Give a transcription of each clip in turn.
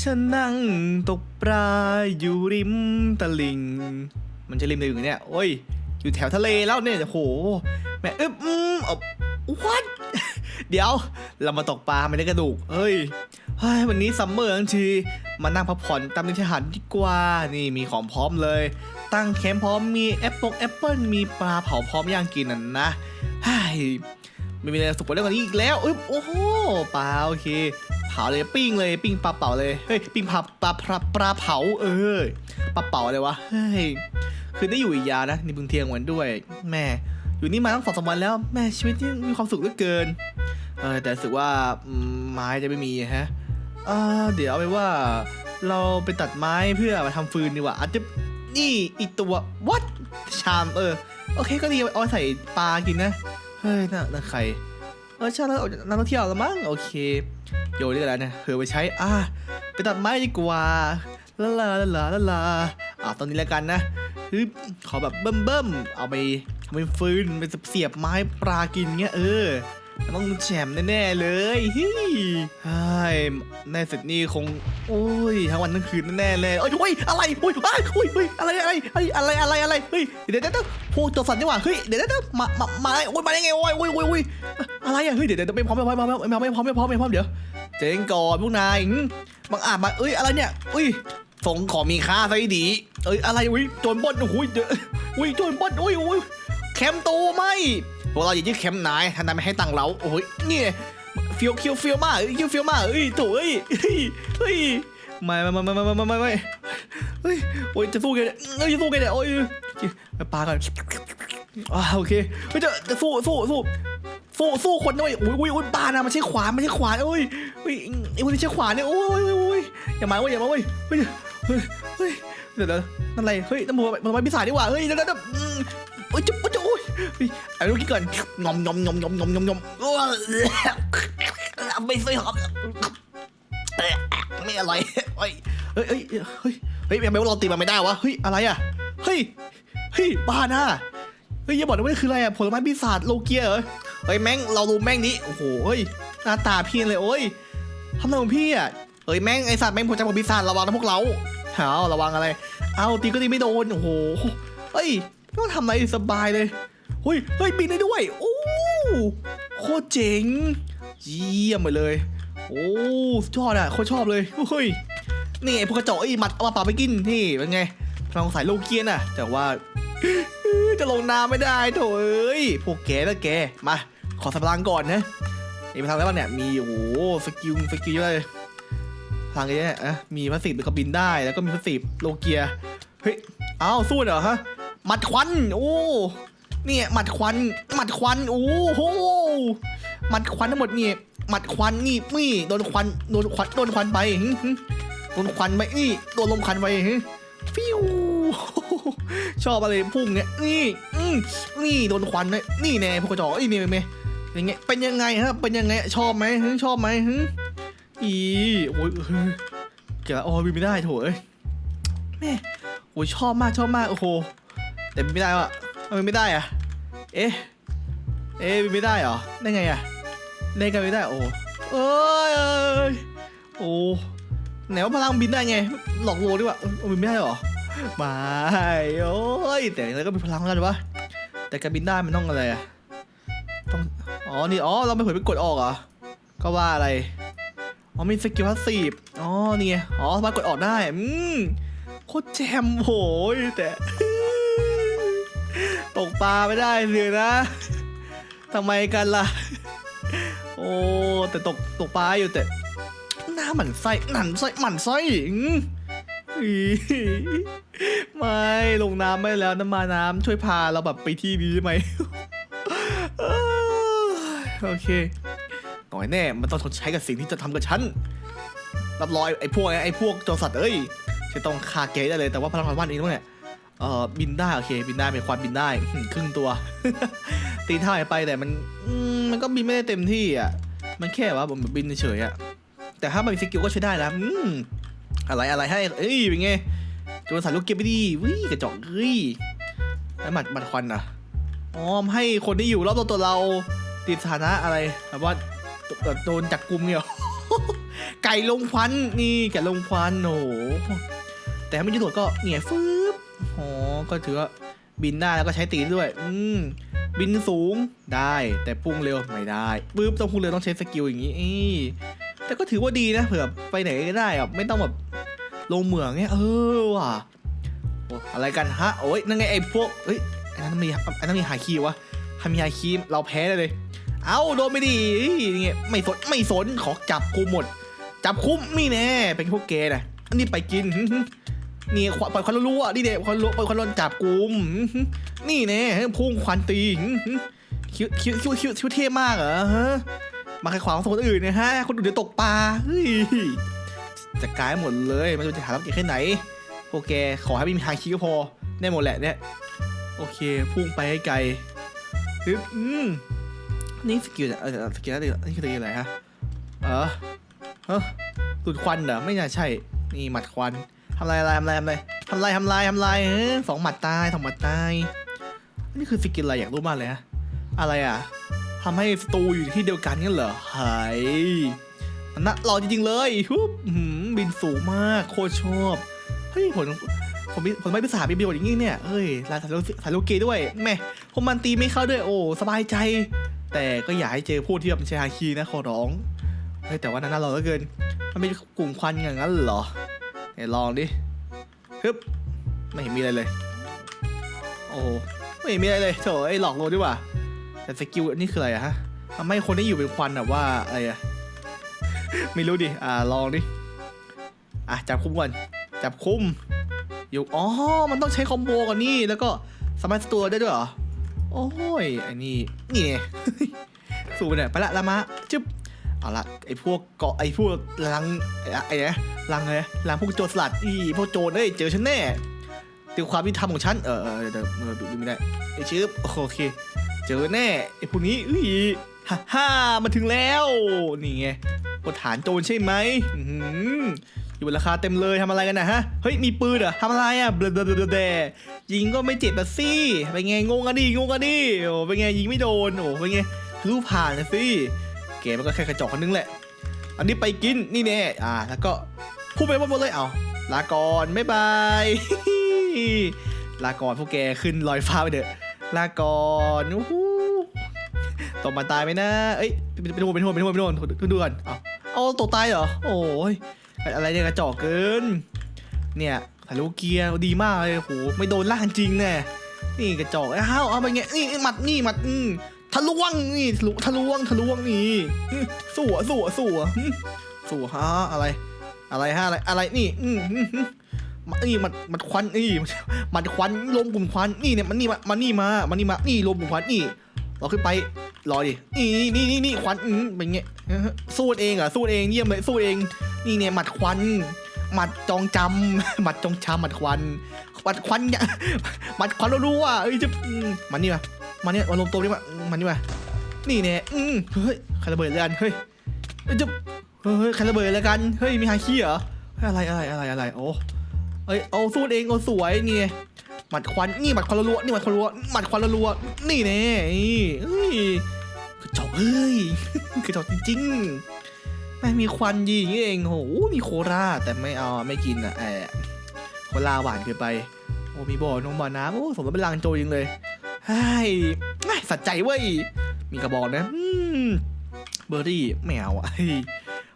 ฉันนั่งตกปลาอยู่ริมตลิ่งมันจะริมตลิ่งเนี่ย โอ้ย อยู่แถวทะเลแล้วเนี่ยโอ้โหแม่อึ๊บอืมอาวัดเดี๋ยว เรามาตกปลาไม่ได้กระดูก เฮ้ยเฮ้ยวันนี้ซัมเมอร์ทั้งที มานั่งพักผ่อนตามนิทหารดีกว่า นี่มีของพร้อมเลย ตั้งแคมป์พร้อมมีแอปเปิลแอปเปิลมีปลาเผาพร้อมย่างกินน่ะนะเฮ้ยไม่มีอะไรสุกกว่าเรื่องกว่านี้อีกแล้ว อึ๊บโอ้โหปลาโอเค เผาเลยปิ้งเลยปิ้งปลาเผาเลยเฮ้ยปิ้งปลาปลาปลาปลาเผาเออปลาเผาอะไรวะเฮ้ยคือได้อยู่อีกยานะนี่เพิ่งเที่ยงวันด้วย แม่อยู่นี่มาตั้งสองสามวันแล้วแม่ชีวิตนี่มีความสุขเหลือเกินเออแต่รู้สึกว่าไม้จะไม่มีฮะเออเดี๋ยวเอาไปว่า เราไปตัดไม้เพื่อมาทำฟืนดีกว่าอาจจะนี่อีกตัววัดชามเออโอเคก็ดีเอาใส่ปลากินนะเฮ้ยน่าน่าใครเออใช่แล้วนักท่องเที่ยวแล้วมั้งโอเค โยนนี่แหละนะเผื่อไปใช้ อะไปตัดไม้ดีกว่าลาลาลาลาลาลาอะตอนนี้แล้วกันนะฮึขอแบบเบิ่มเบิ่มๆเอาไปทำเป็นฟืนไปเสียบไม้ปลากินเงี้ยเออ ต้องแฉมแน่ๆเลยฮิใช่แน่เสร็จนี่คงโอ้ยทั้งวันทั้งคืนแน่ๆเลยโอ้ยโอ้ยอะไรโอ้ยอ้าโอ้ยโอ้ยอะไรอะไรอะไรอะไรอะไรอะไรเฮ้ยเดี๋ยวเดี๋ยวพวกตัวสัตว์นี่หว่าเฮ้ยเดี๋ยวเดี๋ยวมามามาโอ้ยมาได้ไงโอ้ยโอ้ยโอ้ยโอ้ยอะไรอะเฮ้ยเดี๋ยวเดี๋ยวไม่พร้อมไม่พร้อมไม่พร้อมไม่พร้อมไม่พร้อมไม่พร้อมไม่พร้อมเดี๋ยวเจ๊งก่อนพวกนายบางอาจมาเอ้ยอะไรเนี่ยอุ้ยส่งของมีค่าซะดี เอ้ยอะไรอุ้ยโจรปล้นโอ้โหเดี๋ยวอุ้ยโจรปล้นอุ้ยอุ้ยแคมป์ตูไม่ พวกเราอย่ายึดเข็มนายทนายไม่ให้ตังเราโอ้ยเนี่เฟียวคิวเฟียมากคิวเฟียมากเอ้ยโถ่เอ้ยเฮ้ยไม่ไม่ไม่ไม่ไม่ไม่ไม่เฮ้ยโอ้ยจะสู้ไงเนี่ยเอ้ยจะสู้ไงเนี่ยโอ้ยปลาก่อนอ่าโอเคเฮ้ยจะจะสู้สู้สู้สู้สู้คนด้วยอุ้ยอุ้ยอุ้ยปลานะมันใช่ขวานมันใช่ขวานโอ้ยอุ้ยอุ้ยใช่ขวานเนี่ยโอ้ยโอ้ยอย่ามาเว้ยอย่ามาเว้ยเฮ้ยเฮ้ย เดี๋ยวนั่นอะไรเฮ้ยน้ำมันมันไม่พิศาจดีกว่าเฮ้ยเดี๋ยวเดี๋ยวอืมโอ้ยจุ๊บโอ้ยโอ้ยเฮ้ยไอ้ลูกกี้ก่อนงอมงอมงอมงอมงอมงอมงอมโอ้ยไม่สวยหอกไม่อร่อยเฮ้ยเฮ้ยเฮ้ยเฮ้ยเฮ้ยทำไมเราตีมันไม่ได้วะเฮ้ยอะไรอะเฮ้ยเฮ้ยบ้าน่ะเฮ้ยอย่าบอกนะว่าคืออะไรอะผลไม้ปีศาจโลเกียเหรอเฮ้ยแม่งเราดูแม่งนี้โอ้โหเฮ้ยหน้าตาพี่เลยโอ้ยทำไรของพี่อะเฮ้ยแม่งไอสัตว์แม่งผมจะบอกพิศาจระวังนะพวกเรา เอาระวังอะไร เอาตีก็ตีไม่โดน โอ้โห เฮ้ยไม่ต้องทำอะไรสบายเลยเฮ้ยเฮ้ยบินได้ด้วย โอ้โคตรเจ๋ง เยี่ยมไปเลย โอ้สุดยอดอะโคตรชอบเลยเฮ้ย นี่ไอ้พวกกระจอกไอ้หมัดเอามาปาไปกิน นี่เป็นไงพลังสายโลเกียนอะ แต่ว่าจะลงน้ำไม่ได้โถเอ้ย พวกแกนะแก มา ขอสับพลังก่อนนะไอ้พลังแล้วเนี่ย มีโอ้โหสกิลสกิลเยอะเลย พลังเยอะอะมีพาสซีฟก็บินได้แล้วก็มีพาสซีฟโลเกียเฮ้ยอ้าวสู้เหรอฮะหมัดควันโอ้เนี่ยหมัดควันหมัดควันโอ้โหหมัดควันทั้งหมดนี่หมัดควันนี่นี่โดนควันโดนควันโดนควันไปโดนควันไปนี่โดนลมควันไปฟิวชอบอะไรพุ่งเนี่ยนี่นี่โดนควันเลยนี่แน่พวกกระจอกอีนี่เป็นไงเป็นไงเป็นยังไงฮะเป็นยังไงชอบไหมชอบไหมฮึ อีโอ้ยเกี่ยวกับโอ้ยบินไม่ได้โถเอ้ยแม่โอ้ยชอบมากชอบมากโอ้โหแต่บินไม่ได้วะทำไมไม่ได้อะเอ๊ะ เอ๊ะบินไม่ได้เหรอ ได้ไงอะได้กันไม่ได้โอ้เอ้ยเอ้ยโอ้ไหนว่าพลังบินได้ไง หลอกลวงดีกว่าเอ้บินไม่ได้เหรอไม่โอ้ยแต่อย่างไรก็มีพลังแล้วกันวะแต่การบินได้มันต้องอะไรอะต้องอ๋อนี่อ๋อเราไม่เผยไปกดออกเหรอก็ว่าอะไร อ๋อมีสกิลพาสซีฟอ๋อนี่ไงอ๋อสามารถกดออกได้อืมโคตรแจมโหยแต่ ตกปลาไม่ได้เลยนะทำไมกันล่ะ โอ้แต่ตกตกปลาอยู่แต่ หน้าหมันไส้หมันไส้หมันไส้อืมไม่ลงน้ำไม่แล้วน้ำมาน้ำช่วยพาเราแบบไปที่นี้ได้ไหมโอเค ต่อยแน่ มันต้องชดใช้กับสิ่งที่จะทำกับฉัน รับรอยไอ้พวกไอ้พวกจรสัตว์เอ้ยจะต้องฆ่าเกย์ได้เลย แต่ว่าพลังความว่านเองต้องเนี่ยเอ่อบินได้โอเคบินได้เป็นควันบินได้ครึ่งตัว ตีเท่าไหร่ไปแต่มันมันก็บินไม่ได้เต็มที่อะมันแค่ว่าผมบินเฉยอะแต่ถ้ามันมีสกิลก็ใช้ได้นะอืมอะไรอะไรให้ เอ้ยเป็นไงโจรสายลูกเก็บไปดีวิกระจอกเฮ้ยแล้วหมัดหมัดควันอะอ๋อให้คนที่อยู่รอบตัวเราติดสถานะอะไรแบบว่า โดนจับกลุ่มเนี่ยไก่ลงควันนี่ไก่ลงควันโอ้โหแต่ถ้าไม่จะตรวจก็เหนี่ยฟืบอ๋อก็ถือว่าบินได้แล้วก็ใช้ตีนด้วย อืมบินสูงได้ แต่พุ่งเร็วไม่ได้ปึ๊บต้องพุ่งเร็วต้องใช้สกิลอย่างนี้แต่ก็ถือว่าดีนะเผื่อไปไหนก็ได้อะไม่ต้องแบบลงเหมืองเนี่ยเออว่ะอะไรกันฮะโอ้ยนั่นไงไอ้พวกเอ้ยไอ้นั่นมีไอ้นั่นมีหาคีวะถ้ามีหาคีเราแพ้เลย เอาโดนไม่ดีนี่ไงไม่สนไม่สนขอจับคุมหมด จับคุมนี่แน่เป็นพวกแกนะอันนี้ไปกินนี่ควันปล่อยควันรั่วนี่เด็กควันรั่วปล่อยควันรัวจับกุมนี่แน่พุ่งควันตีคิวคิวคิวคิวคิวเท่มากเหรอฮะมาใครขวางคนอื่นนี่ยฮะคนอื่นเดี๋ยวตกปลาเฮ้ยจะกลายหมดเลยไมันจะหารับเกียแค่ไหนพวกแกขอให้ม่มีทางคิดก็พอได้หมดแหละเนี่ยโอเคพุ่งไปให้ไกลอืม นี่สกิลเออสกิลอะไรนี่คือสกิลอะไรฮะ เออเฮ้ดูดควันเหรอ ไม่น่าใช่ นี่หมัดควันทำอะไรอะไรทำอะไรทำอะไรทำอะไรทำอะไรทำอะไรเฮ้ยสองหมัดตายสองหมัดตาย นี่คือสกิลอะไรอยากรู้มากเลยฮะ อะไรอะทำให้สตูอยู่ที่เดียวกันงั้นเหรอหายมันน่าหล่อจริงๆเลยฮึบบินสูงมาก โคตรชอบ เฮ้ยผลผมผลไม่พิศามีประโยชน์อย่างนี้เนี่ย เฮ้ยลาสายลูกสายลูกเกด้วยแม่ผมมันตีไม่เข้าด้วย โอ้ สบายใจ แต่ก็อย่าให้เจอผู้ที่แบบเป็นชายฮาคีนะขอร้องเฮ้ยแต่ว่านั้นน่าเราเหลือเกิน มันเป็นกลุ่มควันอย่างนั้นเหรอไหนลองดิฮึบไม่เห็นมีอะไรเลย โอ้ไม่เห็นมีอะไรเลยโถไอ้หลอกลวงดีกว่า แต่สกิลนี่คืออะไรอะฮะทำให้คนที่อยู่เป็นควันแบบว่าอะไรอะไม่รู้ดิ อ่าลองดิ อะจับคุมก่อน จับคุมอยู่ อ๋อ มันต้องใช้คอมโบก่อนนี่ แล้วก็สามารถตัวได้ด้วยเหรอ โอ้ยไอ้นี่นี่ไง สู้ไปเนี่ยไปละละมะจึ๊บเอาละไอ้พวกเกาะไอ้พวกลังไอ้ไอ้นะลังไงลังพวกโจรสลัดอีพวกโจรเอ้ยเจอฉันแน่ติวความยุติธรรมของฉันเออเออเดี๋ยวมือดูไม่ได้ไอ้ชืบโอเค เจอแน่ไอ้พวกนี้อุ้ยฮ่าฮ่ามาถึงแล้วนี่ไงพวกฐานโจรใช่ไหมอื อยู่บนราคาเต็มเลยทำอะไรกันนะฮะ เฮ้ย มีปืนเหรอทำอะไรอะเบลเบลเบลเบลยิงก็ไม่เจ็บอะสิเป็นไงงงกันดิงงกันดิโอ้เป็นไงยิงไม่โดนโอ้เป็นไงทะลุผ่านนะสิเกมมันก็แค่กระจอกคนนึงแหละ อันนี้ไปกินนี่แน่อ่าแล้วก็พูดไปหมดเลยเอาลาก่อนบ๊ายบายลาก่อนพวกแกขึ้นลอยฟ้าไปเถอะลาก่อนอู้หูตกมาตายไหมนะเอ้ยไปดูไปดูไปดูไปดูไปดูกันเอาเอาตกตายเหรอโอ้ย อะไรเนี่ยกระจอกเกิน เนี่ยทะลุเกียร์ดีมากเลยโหไม่โดนล่างจริงแน่นี่กระจอกอ้าวเอาไปไงนี่หมัดนี่หมัดอืมทะลวงนี่ทะลุทะลวงทะลวงนี่สู้อะสู้อะสู้อะอืมสู้ฮะอะไร อะไรฮะอะไรอะไรนี่อืมนี่มันมันควันนี่มันควันลมกลุ่มควันนี่เนี่ยมันนี่มามันนี่มามันนี่มานี่ลมกลุ่มควันนี่ เราขึ้นไปรอดินี่นี่นี่นี่ควันอืมเป็นไงสู้เองเหรอสู้เองเยี่ยมเลยสู้เอง นี่เนี่ยหมัดควัน หมัดจองจำหมัดจองจำหมัดควันหมัดควันเนี่ยหมัดควันเรู้ๆอะเอ้ยจะมันนี่มามันเนี่ยมารวมตัวนี่มามันนี่มานี่เนี่ยอืมเฮ้ยใครระเบิดแล้วกันเฮ้ยจะเฮ้ยใครระเบิดแล้วกันเฮ้ยมีฮาคีเหรอเฮ้ยอะไรอะไรอะไรอะไรโอ้เอ้ยเอาสู้เองเอาสวยนี่ไง หมัดควันนี่หมัดควันรัวนี่หมัดควันรัวหมัดควันรัวนี่แน่เอ้ยกระจอกเฮ้ยกระจอกจริงๆไม่มีควันยีอย่างนี้เองโอ้โหมีโคราแต่ไม่เอาไม่กินอะแอบโคลาหวานเกินไปโอ้มีบ่อนงบ่อน้ำโอ้สมกับเป็นลางโจรจริงเลยเฮ้ยไม่สัใจเว้ยมีกระบอกนะเบอร์รี่ไม่เอาอะ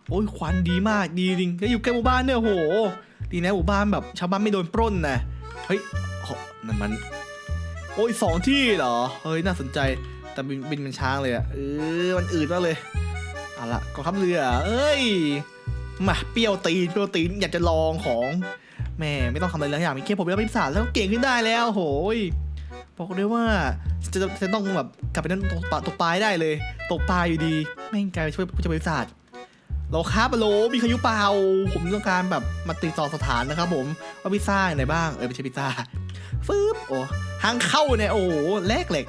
โอ้ยควันดีมากดีจริงแล้วอยู่ใกล้หมู่บ้านเนี่ยโอ้โหดีนะหมู่บ้านแบบชาวบ้านไม่โดนปล้นนะเฮ้ย นั่นมัน โอ้ยสองที่เหรอ เฮ้ยน่าสนใจ แต่บินบินเป็นช้างเลยอะเออมันอืดมากเลยเอาละกองทัพเรือ เอ้ย มาเปรี้ยวตีนเปรี้ยวตีนอยากจะลองของแม่ไม่ต้องทำอะไรแล้วอย่างมีแค่ผมแล้วเป็นศาสตร์แล้วก็เก่งขึ้นได้แล้วโหยบอกเลยว่าจะจะต้องแบบกลับไปนั่นตกปลาตกปลาให้ได้เลย ตกปลาอยู่ดีแม่งกลายไปช่วยผู้จัดบริษัทโลครับโลมีขยุเปล่าผมต้องการแบบมาติดต่อสถานนะครับผมว่าพิซซ่าอยู่ไหนบ้างเออไม่ใช่พิซซ่า ฟึบโอ้ทางเข้าเนี่ยโอ้โหลกเหลก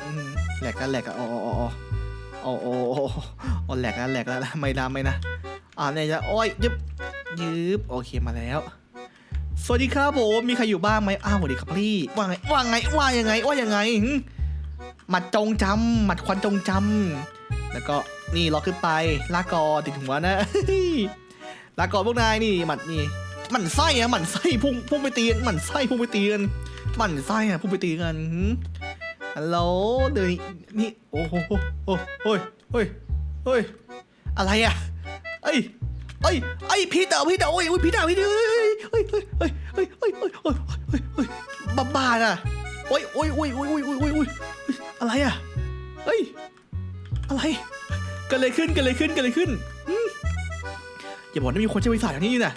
แหลกกันแหลกกันอ๋ออ๋ออ๋อโอ้โอ้โอ้โอ้แหลกแล้วแหลกแล้วไม่นะไม่นะอ่าเนี่ยจะโอ้ยยึบยึบโอเคมาแล้ว สวัสดีครับผมมีใครอยู่บ้างไหมอ้าวสวัสดีครับพี่ว่าไงว่าไงว่ายังไงว่ายังไงหมัดจงจำหมัดควันจงจำแล้วก็นี่ล็อกขึ้นไปลากอติดหัวนะลากอพวกนายนี่หมัดนี่ หมันไส้อะหมันไส้พุ่งพุ่งไปตีกันหมันไส้พุ่งไปตีกันหมันไส้อะพุ่งไปตีกันหืมฮัลโหลเดี๋ยวนี่โอ้โหโอ้โอ้ยเฮ้ยเฮ้ยอะไรอะเอ้ยเอ้ยเอ้ยพี่เต๋อพี่เต๋อโอ้ยโอ้ยพี่เต๋อพี่เต๋อเฮ้ยเฮ้ยเฮ้ยเฮ้ยเฮ้ยเฮ้ยเฮ้ยเฮ้ยเฮ้ยบ้าบ้าน่ะโอ้ยโอ้ยโอ้ยโอ้ยโอ้ยโอ้ยโอ้ยโอ้ยอะไรอะเฮ้ยอะไรกิดอะไรขึ้นกิดอะไรขึ้นกิดอะไรขึ้นหืมอย่าบอกนะมีคนใช้บริษัทอย่างนี้นะ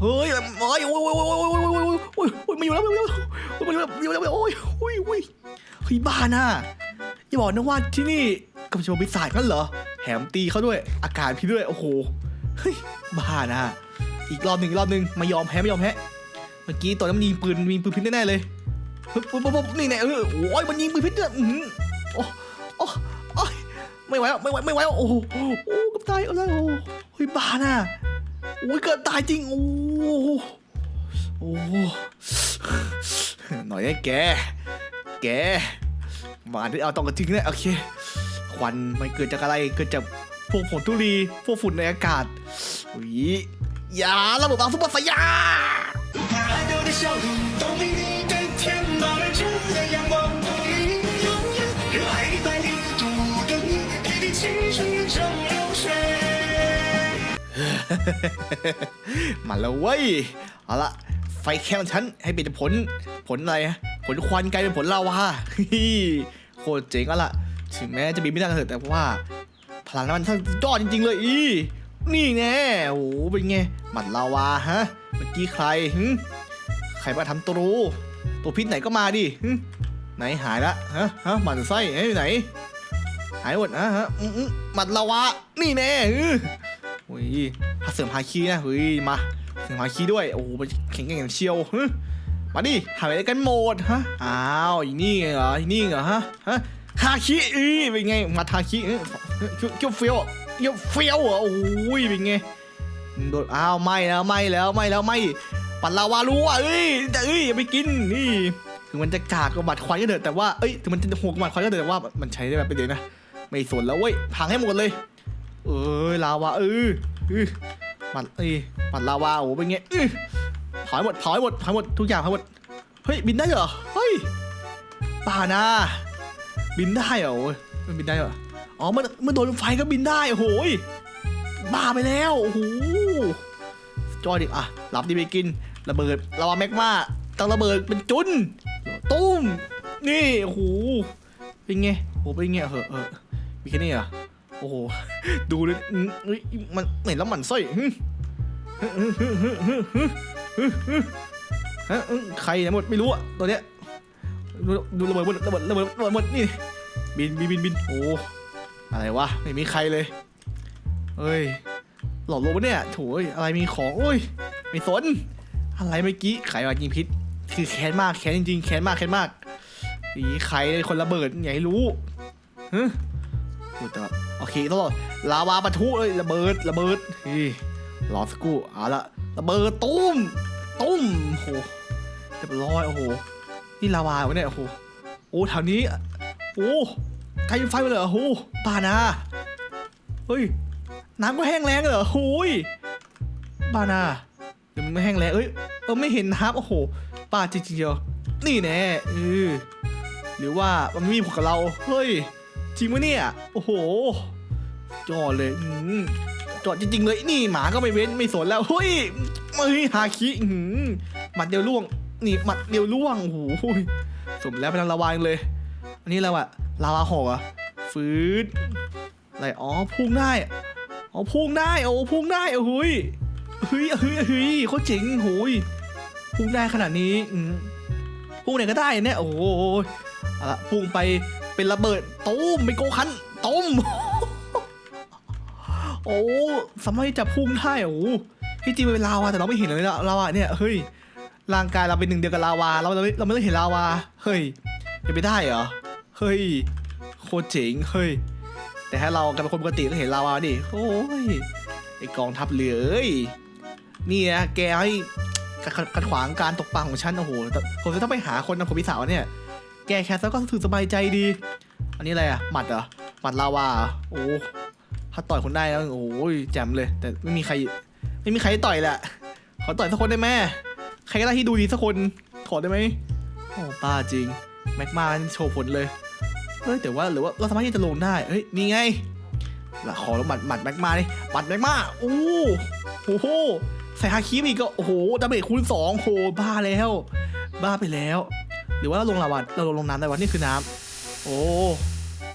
เฮ้ยโอ้ยโอ้ยโอ้ยโอ้ยโอ้ยโอ้ยโอ้ยโอ้ยโอ้ยมาอยู่แล้วมาอยู่แล้วมาอยู่แล้วมาอยู่แล้วโอ้ยโอ้ยโอ้ยเฮ้ยบ้าน่ะอย่าบอกนะว่าที่นี่กำลังจะบริษัทกันเหรอแถมตีเขาด้วยอาการพี่ด้วยโอ้โหเฮ้ยบ้าน่ะอีกรอบหนึ่งอีกรอบหนึ่งไม่ยอมแพ้ไม่ยอมแพ้เมื่อกี้ตอนนั้นมันยิงปืนมีปืนพิษแน่ๆเลยปุ๊บปุ๊บปุ๊บนี่แน่เออโอ้ยมันยิงปืนพิษเนี่ยอือโอ้โอ้โอ้ไม่ไหวแล้วไม่ไหวไม่ไหวแล้วโอ้โหโอ้กับตายอะไรโอ้เฮ้ยบ้าน่ะ อ้ยเกิดตายจริง โอ้โหโอ้โหหน่อยไอ้แก แกมาที่เอาต้องกระทิ้งเนี่ยโอเค ควันมันเกิดจากอะไร เกิดจากพวกผงทุลี พวกฝุ่นในอากาศอุ้ยอย่าระเบิดบางซุปเปอร์ไฟยา มาแล้วเว้ย เอาละไฟแค่ของฉันให้เป็นผล ผลอะไรอะผลควันกลายเป็นผลลาวาฮิโคตรเจ๋งอะละถึงแม้จะบินไม่ได้ก็เถอะแต่ว่า พลังนั้นมันทั้งยอดจริง ๆ เลยอีนี่แน่โอ้โหเป็นไง หมัดลาวาฮะ เมื่อกี้ใครหึใครมาทำตัวรู้ตัวพิษไหนก็มาดิหึไหนหายละฮะฮะหมันไส้เฮ้ยไหน หายหมดฮะฮะหมัดลาวานี่แน่ฮึโอ้ย เสริมฮาคีนะเฮ้ยมาเสริมฮาคีด้วยโอ้โหมันแข็งแกร่งอย่างเชียวมาดิหายไปกันหมดฮะอ้าวอีนี่เหรออีนี่เหรอฮะฮะฮาคิอีเป็นไงมาทาคิเอ้เกี่ยวเกี่ยวเฟี้ยวเกียวเฟี้ยวเหรอโอ้ยเป็นไงโดนอ้าวไม่แล้วไม่แล้วไม่แล้วไม่ปัดลาวารู้อะเอ้ยแต่เอ้ยอย่าไปกินนี่ถึงมันจะกากกับบัดควายก็เถอะแต่ว่าเอ้ยถึงมันจะโหกกับบัดควายก็เถอะแต่ว่ามันใช้ได้แบบไปเดี๋ยวนะ ไม่สนแล้วเว้ยพังให้หมดเลย เอ้ยลาวาเออ ออปัดเอ้ยปัดลาวาโอ้เป็นไงเออเผาให้หมดเผาให้หมดเผาให้หมดทุกอย่างเผาให้หมดเฮ้ยบินได้เหรอเฮ้ยป่านะบินได้เหรอโอ้ยมันบินได้เหรออ๋อเมื่อเมื่อโดนไฟก็บินได้โอ้โหยบ้าไปแล้วโอ้โหจอยดิอะรับดิไปกินระเบิดลาวาแมกมาต้องระเบิดเป็นจุนตุ้มนี่โอ้โหเป็นไงโอ้โหเป็นไงเหอะเออมีแค่นี้เหรอ โอ้โห ดูเลยมันเห็นแล้วมันสร้อยฮึฮึฮใครนะหมดไม่รู้อะตัวเนี้ยดูระเบิดหมดระเบิดระเบิดระเบิดหมดนี่บินบินบินบินโอ้อะไรวะไม่มีใครเลยเอ้ยหลอกลวงปะเนี่ยโถยอะไรมีของโอ้ยไม่สนอะไรเมื่อกี้ไขมายิงพิษ คือแค้นมากแค้นจริงๆแค้นมากแค้นมากนี่ใครคนระเบิดอย่าให้รู้ฮึแต่แบบ เคตลอดลาวาปะทุเลยระเบิดระเบิดเฮ้ยรอสักครู่เอาละระเบิดตุ้มตุ้มโอ้โหเรียบร้อยโอ้โหนี่ลาวาวะเนี่ยโอ้โหโอ้แถวนี้โอ้ใครไฟมาเลยเหรอโอ้ป่านาเฮ้ยน้ำก็แห้งแล้งเลยเหรอโอ้ยป่านาเดี๋ยวมันไม่แห้งแล้งเอ้ยเออไม่เห็นน้ำโอ้โหป่าจริงๆเดียวนี่แน่เออหรือว่ามันไม่มีผลกับเราเฮ้ยจริงไหมเนี่ย โอ้โห จอดเลยอืมจอดจริง ๆ เลยนี่หมาก็ไม่เว้นไม่สนแล้วเฮ้ยเฮ้ยฮาคิอืมหมัดเดียวล่วง นี่หมัดเดียวล่วงโอ้โหสมแล้วเป็นระวายเลย อันนี้แล้วอะลาวาหอกอะฟืดอะไรอ๋อพุ่งได้อ๋อพุ่งได้โอ้พุ่งได้โอ้โหยเฮ้ยเฮ้ยเฮ้ยเขาเจ๋งโอ้ยพุ่งได้ขนาดนี้อืมพุ่งไหนก็ได้เนี่ยโอ้โหเอาละพุ่งไปเป็นระเบิดตูมเป็นโกคันตูม โอ้สามารถที่จะพุ่งได้โอ้ที่จริงมันเป็นลาวาแต่เราไม่เห็นเลยนะลาวาเนี่ยเฮ้ยร่างกายเราเป็นหนึ่งเดียวกับลาวาเราเราไม่เราไม่ได้เห็นลาวาเฮ้ยเป็นไปได้เหรอเฮ้ยโคตรเจ๋งเฮ้ยแต่ถ้าเรากลายเป็นคนปกติก็เห็นลาวาดิโอ้ยไอกองทัพเรือเอ้ยนี่นะแกให้ขัดขวางการตกปลาของฉันโอ้โหผมจะต้องไปหาคนนำผมพิสาวเนี่ย แกแคสแล้วก็รู้สึกสบายใจดี อันนี้อะไรอะหมัดเหรอหมัดลาวาโอ้ ถ้าต่อยคนได้แล้วโอ้ยแจ่มเลย แต่ไม่มีใคร ไม่มีใครต่อยแหละขอต่อยสักคนได้ไหมใครก็ได้ที่ดูดีสักคนขอได้ไหมโอ้ป้าจริงแม็กมาโชว์ผลเลยเฮ้ยแต่ว่าหรือว่าเราสามารถที่จะลงได้เฮ้ยนี่ไงละขอลงหมัดหมัดแม็กมาดิหมัดแม็กมาโอ้โหโหใส่ฮาคิมอีกก็โอ้โหดาเมจคูณสองโหบ้าแล้ว บ้าไปแล้ว หรือว่าเราลงลาวาเราลงน้ำได้วะนี่คือน้ำโอ้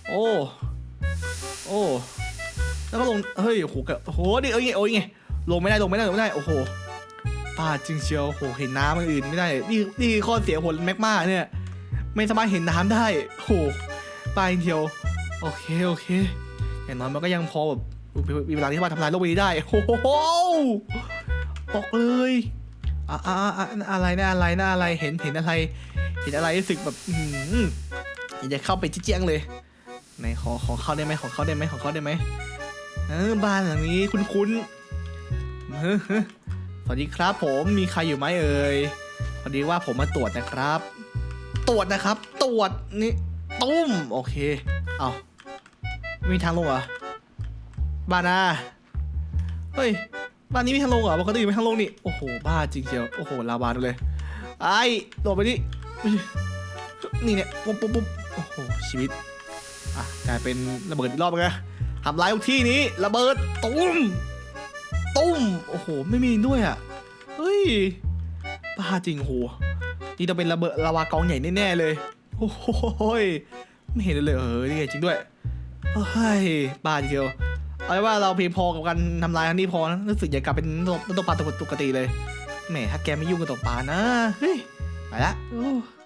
โอ้โอ้ แล้วก็ลง เฮ้ย โอ้โหกะโอ้โหดิเอ้ยโอ้ยไง ลงไม่ได้ ลงไม่ได้ ลงไม่ได้ โอ้โหป้าจริงเชียวโอ้โห เห็นน้ำมันอื่นไม่ได้ นี่ นี่ข้อเสียผลแมกมาเนี่ย ไม่สามารถเห็นน้ำได้ โอ้โหป้าจริงเชียว โอเค โอเค อย่างน้อยมันก็ยังพอแบบมีเวลาที่มาทำลายโลกใบนี้ได้ โอ้โหบอกเลยอะอะอะอะอะไรนะอะไรนะอะไร เห็น เห็นอะไร เห็นอะไรรู้สึกแบบอืมอยากจะเข้าไปเจี้ยงเลยไหนขอขอเข้าได้ไหมขอเข้าได้ไหมขอเข้าได้ไหม เออบ้านหลังนี้คุ้นๆเฮ้อเฮ้อสวัสดีครับผมมีใครอยู่ไหมเอ่ยพอดีว่าผมมาตรวจนะครับ ตรวจนะครับ ตรวจนี่ตุ้มโอเค เอาไม่มีทางลงเหรอบ้านนาเฮ้ยบ้านนี้มีทางลงเหรอปกติไม่มีทางลงนี่โอ้โหบ้าจริงเชียวโอ้โหลาวาดูเลยไอ้โดดไปดิอุ๊ยนี่เนี่ยปุ๊บปุ๊บปุ๊บโอ้โหชีวิตอะกลายเป็นระเบิดอีกรอบไง ทำลายทุกที่นี้ระเบิดตุ้มตุ้มโอ้โหไม่มีด้วยอะเฮ้ยบ้าจริงโหนี่ต้องเป็นระเบิดลาวากองใหญ่แน่ๆเลยโอ้โหไม่เห็นเลยเออนี่จริงด้วยเฮ้ยบ้าจริงเดียวเอาไว้ว่าเราเพียงพอกับการทำลายครั้งนี้พอนะรู้สึกอยากกลับเป็นตัวตัวปลาปกติเลยแหมถ้าแกไม่ยุ่งกับตกปลานะเฮ้ยไปละ